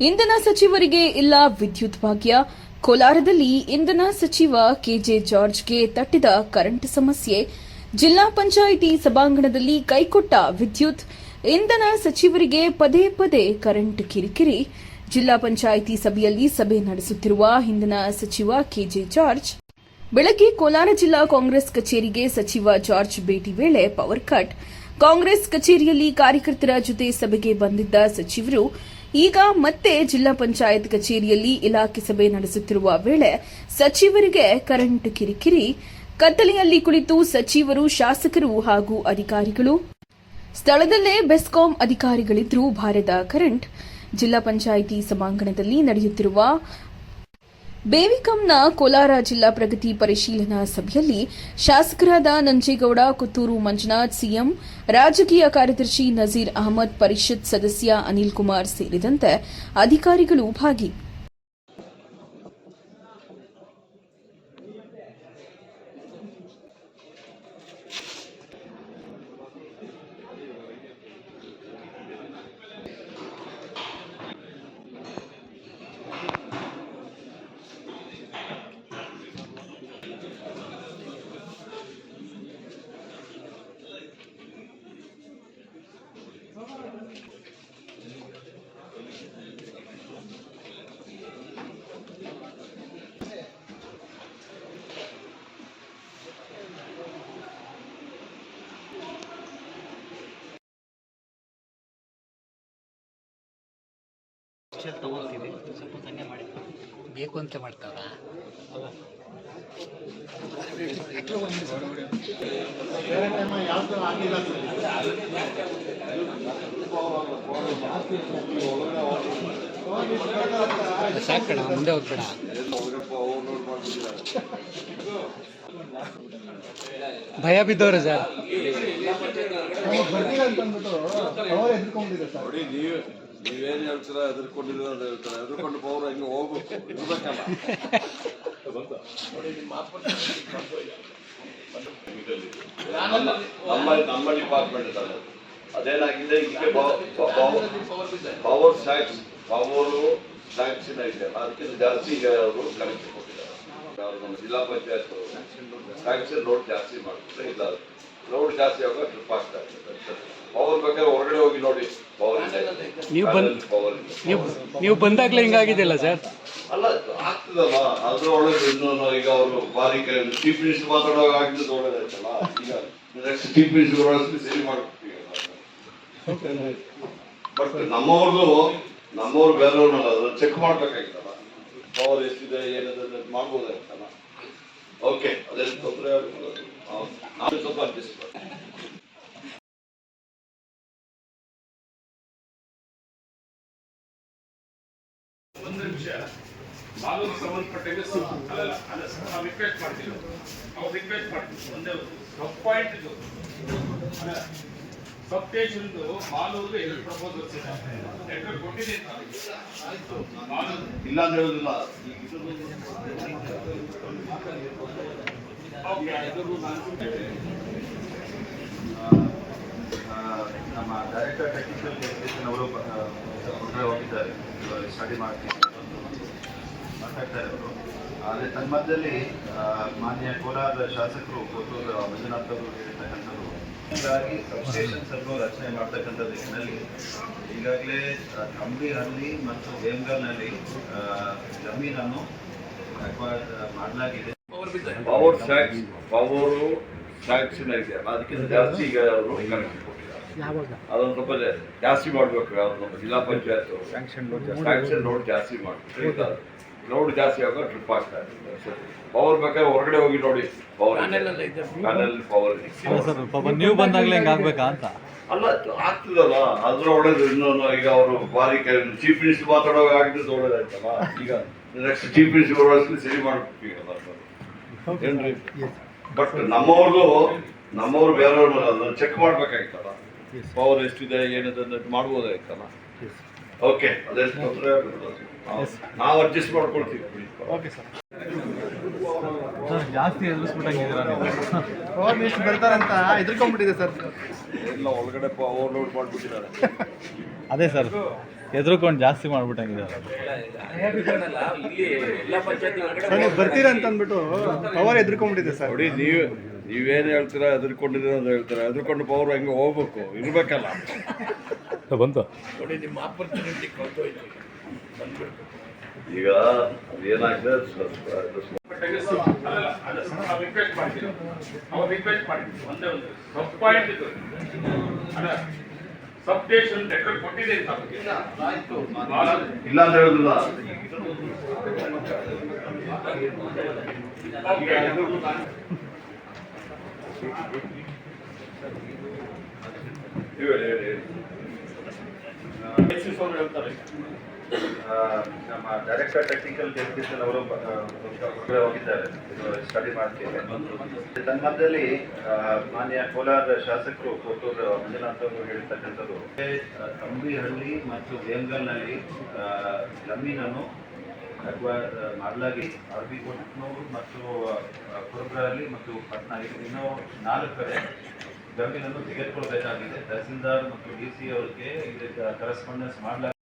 ಇಂಧನ ಸಚಿವರಿಗೆ ಇಲ್ಲ ವಿದ್ಯುತ್ ಭಾಗ್ಯ. ಕೋಲಾರದಲ್ಲಿ ಇಂಧನ ಸಚಿವ ಕೆಜೆ ಜಾರ್ಜ್ಗೆ ತಟ್ಟಿದ ಕರೆಂಟ್ ಸಮಸ್ಯೆ. ಜಿಲ್ಲಾ ಪಂಚಾಯಿತಿ ಸಭಾಂಗಣದಲ್ಲಿ ಕೈಕೊಟ್ಟ ವಿದ್ಯುತ್. ಇಂಧನ ಸಚಿವರಿಗೆ ಪದೇ ಪದೇ ಕರೆಂಟ್ ಕಿರಿಕಿರಿ. ಜಿಲ್ಲಾ ಪಂಚಾಯಿತಿ ಸಭೆಯಲ್ಲಿ ಸಭೆ ನಡೆಸುತ್ತಿರುವ ಇಂಧನ ಸಚಿವ ಕೆಜೆ ಜಾರ್ಜ್. ಬೆಳಗ್ಗೆ ಕೋಲಾರ ಜಿಲ್ಲಾ ಕಾಂಗ್ರೆಸ್ ಕಚೇರಿಗೆ ಸಚಿವ ಜಾರ್ಜ್ ಭೇಟಿ ವೇಳೆ ಪವರ್ ಕಟ್. ಕಾಂಗ್ರೆಸ್ ಕಚೇರಿಯಲ್ಲಿ ಕಾರ್ಯಕರ್ತರ ಜೊತೆ ಸಭೆಗೆ ಬಂದಿದ್ದ ಸಚಿವರು ಈಗ ಮತ್ತೆ ಜಿಲ್ಲಾ ಪಂಚಾಯತ್ ಕಚೇರಿಯಲ್ಲಿ ಇಲಾಖೆ ಸಭೆ ನಡೆಸುತ್ತಿರುವ ವೇಳೆ ಸಚಿವರಿಗೆ ಕರೆಂಟ್ ಕಿರಿಕಿರಿ. ಕತ್ತಲೆಯಲ್ಲಿ ಕುಳಿತು ಸಚಿವರು ಶಾಸಕರು ಹಾಗೂ ಅಧಿಕಾರಿಗಳು. ಸ್ಥಳದಲ್ಲೇ ಬೆಸ್ಕಾಂ ಅಧಿಕಾರಿಗಳಿದ್ರೂ ಭಾರದ ಕರೆಂಟ್. ಜಿಲ್ಲಾ ಪಂಚಾಯಿತಿ ಸಭಾಂಗಣದಲ್ಲಿ ನಡೆಯುತ್ತಿರುವ ಬೇವಿಕಂನ ಕೋಲಾರ ಜಿಲ್ಲಾ ಪ್ರಗತಿ ಪರಿಶೀಲನಾ ಸಭೆಯಲ್ಲಿ ಶಾಸಕರಾದ ನಂಜೇಗೌಡ, ಕುತ್ತೂರು ಮಂಜುನಾಥ್ ಸಿಎಂ, ರಾಜಕೀಯ ಕಾರ್ಯದರ್ಶಿ ನಜೀರ್ ಅಹಮದ್, ಪರಿಷತ್ ಸದಸ್ಯ ಅನಿಲ್ ಕುಮಾರ್ ಸೇರಿದಂತೆ ಅಧಿಕಾರಿಗಳು ಭಾಗಿ ಪಿಕ್ಚರ್ ತಗೋತೀವಿ ಸ್ವಲ್ಪ ಕನ್ಯೆ ಮಾಡಿ ಬೇಕು ಅಂತ ಮಾಡ್ತಾರ ಸಾಕಣ ಮುಂದೆ ಹೋಗ್ಬೇಡ. ಭಯ ಬಿದ್ದವ್ರೆ ಸರ್. ನೋಡಿ ನೀವು ನೀವೇನ್ ಹೇಳ್ತೀರ ಎದುರ್ಕೊಂಡಿದ್ದೀರ ಅಂತ ಹೇಳ್ತಾರೆ. ಎದುರ್ಕೊಂಡು ಪೌರ ಹಿಂಗೆ ಹೋಗ್ಬೇಕು? ಇರ್ಬೇಕಲ್ಲ. ನಮ್ಮ ನಮ್ಮ ಡಿಪಾರ್ಟ್ಮೆಂಟ್ ಇದ್ದಾರೆ ಅದೇನಾಗಿದೆ ಇದಕ್ಕೆ ಪವರ್ ಸ್ಯಾಕ್ಸ್ ಪವರ್ ಸ್ಯಾಕ್ಸಿನ ಇದೆ ಅದಕ್ಕಿಂತ ಜಾಸ್ತಿ ಈಗ ಅವರು ಕನೆಕ್ಷನ್ ಕೊಟ್ಟಿದ್ದಾರೆ. ಜಿಲ್ಲಾ ಪಂಚಾಯತ್ ಸ್ಯಾಕ್ಷನ್ ರೋಡ್ ಜಾಸ್ತಿ ಮಾಡ್ತಾರೆ ಇಲ್ಲ. ರೋಡ್ ಜಾಸ್ತಿ ಆಗುವಾಗ ಟ್ರಿಪ್ ಆಗ್ತಾ ಇರ್ತದೆ. ಪವರ್ ಬೇಕಾದ್ರೆ ಹೊರಗಡೆ ನೀವು ಬಂದ್- ನೀವು ನೀವು ಬಂದಾಗ್ಲೇ ಹಿಂಗಾಗಿದೆಯಲ್ಲ ಸರ್? ಅಲ್ಲ ಆಗ್ತದಲ್ಲ. ಅದ್ರೊಳಗೆ ಇನ್ನೊಂದು ಇನ್ನೂ ಈಗ ಅವರು ಬಾರಿ ಚೀಫ್ ಮಿನಿಸ್ಟರ್ ಮಾತಾಡುವಾಗ ಆಗ್ತದೆ ಒಳ್ಳೇದಾಯ್ತಲ್ಲ? ಈಗ ನೆಕ್ಸ್ಟ್ ಚೀಫ್ ಮಿನಿಸ್ಟರ್ ಒಳಗೆ ಸರಿ ಮಾಡ್ಬಿಡ್ತೀವಿ ಬಟ್ ನಮ್ಮವ್ರದ್ದು ನಮ್ಮವ್ರು ಬೇರೆಯವ್ರನ್ನಲ್ಲ ಅದು ಚೆಕ್ ಮಾಡ್ಬೇಕಾಗಿತ್ತಲ್ಲ ಪವರ್ ಎಷ್ಟಿದೆ ಏನಿದೆ ಮಾಡ್ಬೋದಾಗಿತ್ತಲ್ಲ ಓಕೆ ಅದೆಷ್ಟು ತೊಂದರೆ ಆಗುದಿಲ್ಲ ನಾವು ಸ್ವಲ್ಪ ಅಡ್ಜಸ್ಟ್ ಮಾಡಿ ಒಂದು ನಿಮಿಷ ಸಂಬಂಧಪಟ್ಟಂಗೆ ಅಲ್ಲ ಅಲ್ಲ ನಾವು ರಿಕ್ವೆಸ್ಟ್ ಮಾಡ್ತೀವಿ. ಅವ್ರು ರಿಕ್ವೆಸ್ಟ್ ಮಾಡ್ತೀವಿ. ಒಂದೇ ಒಂದು. ಸಬ್ ಪಾಯಿಂಟ್ ಇದು. ಅಲ್ಲ ಸಬ್ಸ್ಟೇಷನ್ದು ಮಾಲೂರು ಎರಡು ಪ್ರಪೋಸಲ್ಸ್ ಇದೆ. ಲೆಟರ್ ಕೊಟ್ಟಿದ್ದೀನಿ ನಾನು. ಮಾಲೂರು ಇಲ್ಲ ಅಂತ ಹೇಳೋದಿಲ್ಲ. ನಮ್ಮ ಡೈರೆಕ್ಟರ್ ಟೆಕ್ನಿಕಲ್ ಎಜುಕೇಷನ್ ಅವರು ಹೋಗಿದ್ದಾರೆ. ಸ್ಟಡಿ ಮಾಡ್ತೀನಿ. ಮಾತಾಡ್ತಾರೆ ಅವರು ಆದರೆ ತನ್ಮಧ್ಯದಲ್ಲಿ ಮಾನ್ಯ ಕೋಲಾರದ ಶಾಸಕರು ಕೊಟ್ಟೂರು ಮಂಜುನಾಥ್ ಅವರು ಹೇಳಿರ್ತಕ್ಕಂಥದ್ದು. ಹೀಗಾಗಿ ಸಬ್ಸ್ಟೇಷನ್ಸ್ ಅನ್ನು ರಚನೆ ಮಾಡ್ತಕ್ಕಂಥ ದಿಕ್ಕಿನಲ್ಲಿ ಈಗಾಗಲೇ ಕಂಬಿಹಳ್ಳಿ ಮತ್ತು ವೇಮ್ಗಲ್ನಲ್ಲಿ ಜಮೀನನ್ನು ಮಾಡಲಾಗಿದೆ. ಪವರ್ ಸ್ಯಾಕ್ಸ್ ಪವರು ಸ್ಯಾಕ್ಸಿನ ಇದೆ. ಅದಕ್ಕಿಂತ ಜಾಸ್ತಿ ಈಗ ಅವರು ಕೊಟ್ಟಿದ್ದಾರೆ ಅದೊಂದು ಸ್ವಲ್ಪ ಜಾಸ್ತಿ ಮಾಡಬೇಕು ಯಾವ್ದು ನಮ್ಮ ಜಿಲ್ಲಾ ಪಂಚಾಯತ್ ಸ್ಯಾಂಕ್ಷನ್ ರೋಡ್ ಜಾಸ್ತಿ ಮಾಡಿ ರೋಡ್ ಜಾಸ್ತಿ ಆಗುವಾಗ ಟ್ರಿಪ್ ಆಗ್ತಾ ಇದೆ. ಪವರ್ ಬೇಕಾದ್ರೆ ಹೊರಗಡೆ ಹೋಗಿ ನೋಡಿ. ಪವರ್ ಪ್ಯಾನಲ್ ಪವರ್ ಪಾಪ ನೀವು ಬಂದಾಗಲೇ ಹಿಂಗೆ ಆಗ್ಬೇಕಾ ಅಂತ? ಅಲ್ಲ ಆಗ್ತದಲ್ಲ. ಅದ್ರ ಒಳ್ಳೇದು. ಇನ್ನೊಂದು ಈಗ ಅವರು ಬಾರಿ ಚೀಫ್ ಮಿನಿಸ್ಟರ್ ಮಾತಾಡೋ ಆಗಿದ್ದು ಒಳ್ಳೇದಾಯ್ತಲ್ಲ ಈಗ ನೆಕ್ಸ್ಟ್ ಚೀಫ್ ಮಿನಿಸ್ಟರ್ ಒಳಗೆ ಸರಿ ಏನ್ರಿ? ಬಟ್ ನಮ್ಮವ್ರಿಗೂ ನಮ್ಮವ್ರು ಬೇರೆಯವ್ರು ಅದನ್ನ ಚೆಕ್ ಮಾಡ್ಬೇಕಾಗಿತ್ತಲ್ಲ ಪವರ್ ಎಷ್ಟಿದೆ ಏನಿದೆ ಅಂತ ಮಾಡ್ಬೋದಾಗಿತ್ತಲ್ಲ ಓಕೆ ಅದೇ ತೊಂದರೆ ನಾವು ಅಡ್ಜಸ್ಟ್ ಮಾಡ್ಕೊಳ್ತೀವಿ. ಓಕೆ ಸರ್ ಜಾಸ್ತಿ ಎದುರಿಸ್ಬಿಟ್ಟಂಗಿದ್ದೀರಾ ಪವರ್ ಮಿನಿಸ್ಟರ್ ಬರ್ತಾರಂತ ಹೆದರ್ಕೊಂಡ್ಬಿಟ್ಟಿದೆ ಸರ್ ಎಲ್ಲ ಒಳಗಡೆ ಓವರ್ಲೋಡ್ ಮಾಡ್ಬಿಟ್ಟಿದ್ದಾರೆ. ಅದೇ ಸರ್ ಎದ್ರುಕೊಂಡು ಜಾಸ್ತಿ ಮಾಡ್ಬಿಟ್ಟಂಗಿದ್ದಾರೆ? ಬರ್ತೀರಾ ಅಂತ ಅಂದ್ಬಿಟ್ಟು ಪವರ್ ಎದ್ರುಕೊಂಡ್ಬಿಟ್ಟಿದೆ ಸರ್ ನೋಡಿ ನೀವು ನೀವೇನು ಹೇಳ್ತೀರಾ ಹೆದರ್ಕೊಂಡಿದ್ದೀರಾ ಅಂತ ಹೇಳ್ತೀರಾ? ಹೆದರ್ಕೊಂಡು ಪವರ್ ಹಂಗೆ ಹೋಗ್ಬೇಕು ಇರಬೇಕಲ್ಲ. ಬಂತು. ನೋಡಿ ನಿಮ್ಮ ಆಪರ್ಚುನಿಟಿ ಈಗ ಏನಾಗಿದೆ ಅಲ್ಲಲ್ಲ ಅಲ್ಲ ನಾವು ರಿಕ್ವೆಸ್ಟ್ ಮಾಡ್ತೀವಿ ಅವ್ರು ರಿಕ್ವೆಸ್ಟ್ ಮಾಡ್ತೀವಿ ಒಂದೇ ಒಂದು ಸಬ್ ಪಾಯಿಂಟ್ ಇದು ಅಲ್ಲ ಸಬ್ ಸ್ಟೇಷನ್ ಲೆಟರ್ ಕೊಟ್ಟಿದೆ ಭಾಳ ಇಲ್ಲ ಅಂತ ಹೇಳಿದ್ರಲ್ಲ ಹೇಳಿ ಹೇಳಿ ಹೇಳಿ ಹೇಳ್ತಾರೆ ಆ, ನಮ್ಮ ಡೈರೆಕ್ಟರ್ ಟೆಕ್ನಿಕಲ್ ಎಜುಕೇಶನ್ ಅವರು ಹೊರಗಡೆ ಹೋಗಿದ್ದಾರೆ. ಸ್ಟಡಿ ತನ್ಮಧ್ಯದಲ್ಲಿ ಆ, ಮಾನ್ಯ ಕೋಲಾರ ಶಾಸಕರು ಕೊಟ್ಟೂರು ಮಂಜುನಾಥ್ ಅವರು ಹೇಳಿರ್ತಕ್ಕಂಥದ್ದು ಆ, ತಂಬಿಹಳ್ಳಿ ಮತ್ತು ವೇಂಗಲ್ನಲ್ಲಿ ಆ, ಜಮೀನನ್ನು ಮಾಡಲಾಗಿ ಆರ್ ಒಟ್ನೂರು ಮತ್ತು ಕುರುಬ್ರಲ್ಲಿ ಮತ್ತು ಪಟ್ನಾ. ಇನ್ನೂ ನಾಲ್ಕು ಕಡೆ ಜಮೀನನ್ನು ತೆಗೆದುಕೊಳ್ಬೇಕಾಗಿದೆ. ತಹಸೀಲ್ದಾರ್ ಮತ್ತು ಡಿ ಸಿ ಅವರಿಗೆ ಇದಕ್ಕೆ ಕರೆಸ್ಪಾಂಡೆನ್ಸ್ ಮಾಡಲಾಗಿದೆ.